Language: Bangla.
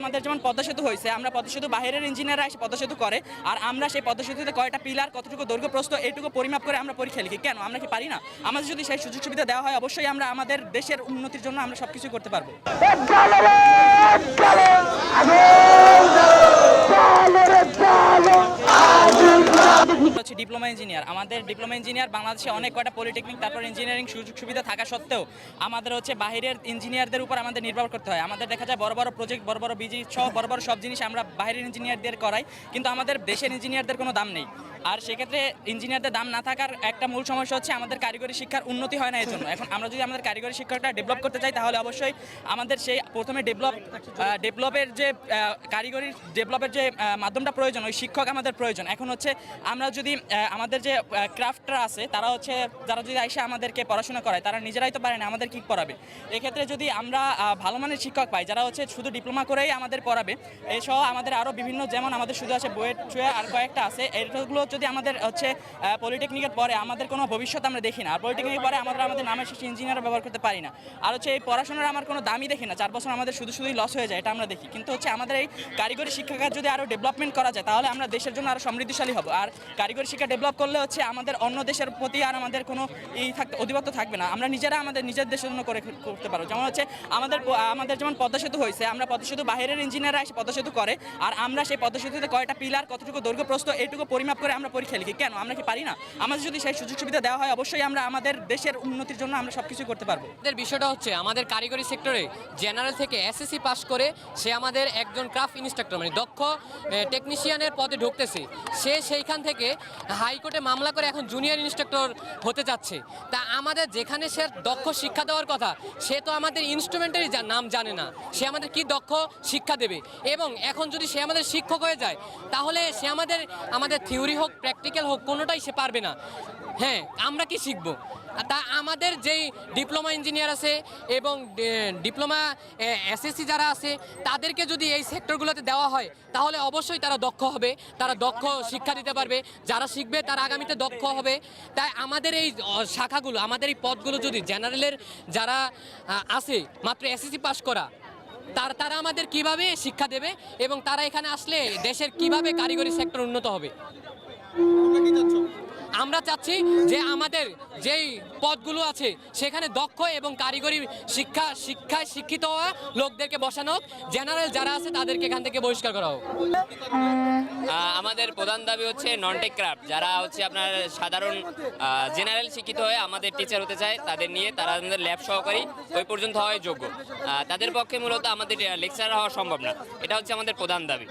আমাদের যেমন পদ্মা সেতু হয়েছে, আমরা পদ্মা সেতু বাইরের ইঞ্জিনিয়াররা এসে পদ্মা সেতু করে, আর আমরা সেই পদ্মা সেতুতে কয়টা পিলার, কতটুকু দৈর্ঘ্য প্রস্ত এটুকু পরিমাপ করে আমরা পরীক্ষা লিখি। কেন? আমরা কি পারি না? আমাদের যদি সেই সুযোগ সুবিধা দেওয়া হয়, অবশ্যই আমরা আমাদের দেশের উন্নতির জন্য আমরা সবকিছু করতে পারব হচ্ছে ডিপ্লোমা ইঞ্জিনিয়ার। আমাদের ডিপ্লোমা ইঞ্জিনিয়ার বাংলাদেশে অনেক কয়টা পলিটেকনিক তারপর ইঞ্জিনিয়ারিং সুযোগ সুবিধা থাকা সত্ত্বেও আমাদের হচ্ছে বাইরের ইঞ্জিনিয়ারদের উপর আমাদের নির্ভর করতে হয়। আমাদের দেখা যায় বড় বড় প্রজেক্ট বড় বড় বিজি সহ বড় বড় সব জিনিস আমরা বাইরের ইঞ্জিনিয়ারদের করাই, কিন্তু আমাদের দেশের ইঞ্জিনিয়ারদের কোনো দাম নেই। আর সেক্ষেত্রে ইঞ্জিনিয়ারদের দাম না থাকার একটা মূল সমস্যা হচ্ছে আমাদের কারিগরি শিক্ষার উন্নতি হয় না এর জন্য এখন আমরা যদি আমাদের কারিগরি শিক্ষাটা ডেভেলপ করতে চাই, তাহলে অবশ্যই আমাদের সেই প্রথমে ডেভেলপ ডেভেলপের যে কারিগরি ডেভেলপের যে মাধ্যমটা প্রয়োজন, ওই শিক্ষক আমাদের প্রয়োজন। এখন হচ্ছে আমরা যদি আমাদের যে ক্রাফটরা আছে, তারা হচ্ছে, যারা যদি এসে আমাদেরকে পড়াশোনা করায়, তারা নিজেরাই তো পারে না, আমাদের কী পড়াবে? এক্ষেত্রে যদি আমরা ভালো মানের শিক্ষক পাই, যারা হচ্ছে শুধু ডিপ্লোমা করেই আমাদের পড়াবে, এসহ আমাদের আরও বিভিন্ন, যেমন আমাদের শুধু আছে বইয়ের ছুঁয়ে আর কয়েকটা আছে এইগুলো যদি আমাদের হচ্ছে পলিটেকনিকের পরে আমাদের কোনো ভবিষ্যৎ আমরা দেখি না, আর পলিটেকনিকের পরে আমরা আমাদের নামের শেষে ইঞ্জিনিয়ার ব্যবহার করতে পারি না। আর হচ্ছে এই পড়াশোনার আমার কোনো দামই দেখি না, চার বছর আমাদের শুধু শুধুই লস হয়ে যায়, এটা আমরা দেখি। কিন্তু হচ্ছে আমাদের এই কারিগরি শিক্ষাকে যদি আরও ডেভেলপমেন্ট করা যায়, তাহলে আমরা দেশের জন্য আরও সমৃদ্ধিশালী হব, আর কারিগরি শিক্ষা ডেভেলপ করলে হচ্ছে আমাদের অন্য দেশের প্রতি আর আমাদের কোনো ই থাকতে, অধিপত্য থাকবে না। আমরা নিজেরা আমাদের নিজের দেশের জন্য করে করতে পারব। যেমন হচ্ছে আমাদের আমাদের যেমন পদ্মা সেতু হয়েছে, আমরা পদ্মা সেতু বাইরের ইঞ্জিনিয়াররা এসে পদ্মা সেতু করে, আর আমরা সেই পদ্মা সেতুতে কয়টা পিলার কতটুকু দৈর্ঘ্য, প্রস্থ, এইটুকু পরিমাপ করে আমরা পরীক্ষা লিখি। কেন? আমরা কি পারি না? আমাদের যদি সেই সুযোগ সুবিধা দেওয়া হয়, অবশ্যই আমরা আমাদের দেশের উন্নতির জন্য আমরা সবকিছু করতে পারব। আমাদের বিষয়টা হচ্ছে, আমাদের কারিগরি সেক্টরে জেনারেল থেকে এসএসসি পাস করে সে আমাদের একজন ক্রাফট ইনস্ট্রাক্টর মানে দক্ষ টেকনিশিয়ানের পদে ঢুকতেছে। সে সেইখান থেকে হাইকোর্টে মামলা করে এখন জুনিয়র ইন্সট্রাক্টর হতে যাচ্ছে। তা আমাদের যেখানে সে দক্ষ শিক্ষা দেওয়ার কথা, সে তো আমাদের ইনস্ট্রুমেন্টেরই নাম জানে না। সে আমাদের কি দক্ষ শিক্ষা দেবে? এবং এখন যদি সে আমাদের শিক্ষক হয়ে যায়, তাহলে সে আমাদের আমাদের থিওরি হোক প্র্যাকটিক্যাল হোক, কোনোটাই সে পারবে না। হ্যাঁ আমরা কি শিখব? তা আমাদের যেই ডিপ্লোমা ইঞ্জিনিয়ার আছে এবং ডিপ্লোমা এসএসসি যারা আছে, তাদেরকে যদি এই সেক্টরগুলোতে দেওয়া হয়, তাহলে অবশ্যই তারা দক্ষ হবে, তারা দক্ষ শিক্ষা দিতে পারবে, যারা শিখবে তারা আগামীতে দক্ষ হবে। তাই আমাদের এই শাখাগুলো, আমাদের এই পদগুলো যদি জেনারেলের যারা আছে, মাত্র এসএসসি পাস করা, তার, তারা আমাদের কীভাবে শিক্ষা দেবে এবং তারা এখানে আসলে দেশের কীভাবে কারিগরি সেক্টর উন্নত হবে? আমরা চাচ্ছি যে আমাদের যেই পদগুলো আছে সেখানে দক্ষ এবং কারিগরি শিক্ষা শিক্ষায় শিক্ষিত হওয়া লোকদেরকে বসানো হোক জেনারেল যারা আছে তাদেরকে এখান থেকে বহিষ্কার করা হোক। আহ, আমাদের প্রধান দাবি হচ্ছে নন টেক ক্রাফট যারা হচ্ছে আপনার সাধারণ জেনারেল শিক্ষিত হয়ে আমাদের টিচার হতে চায় তাদের নিয়ে তারা আমাদের ল্যাব সহকারী ওই পর্যন্ত হওয়াই যোগ্য। আহ, তাদের পক্ষে মূলত আমাদের লেকচার হওয়া সম্ভব না। এটা হচ্ছে আমাদের প্রধান দাবি।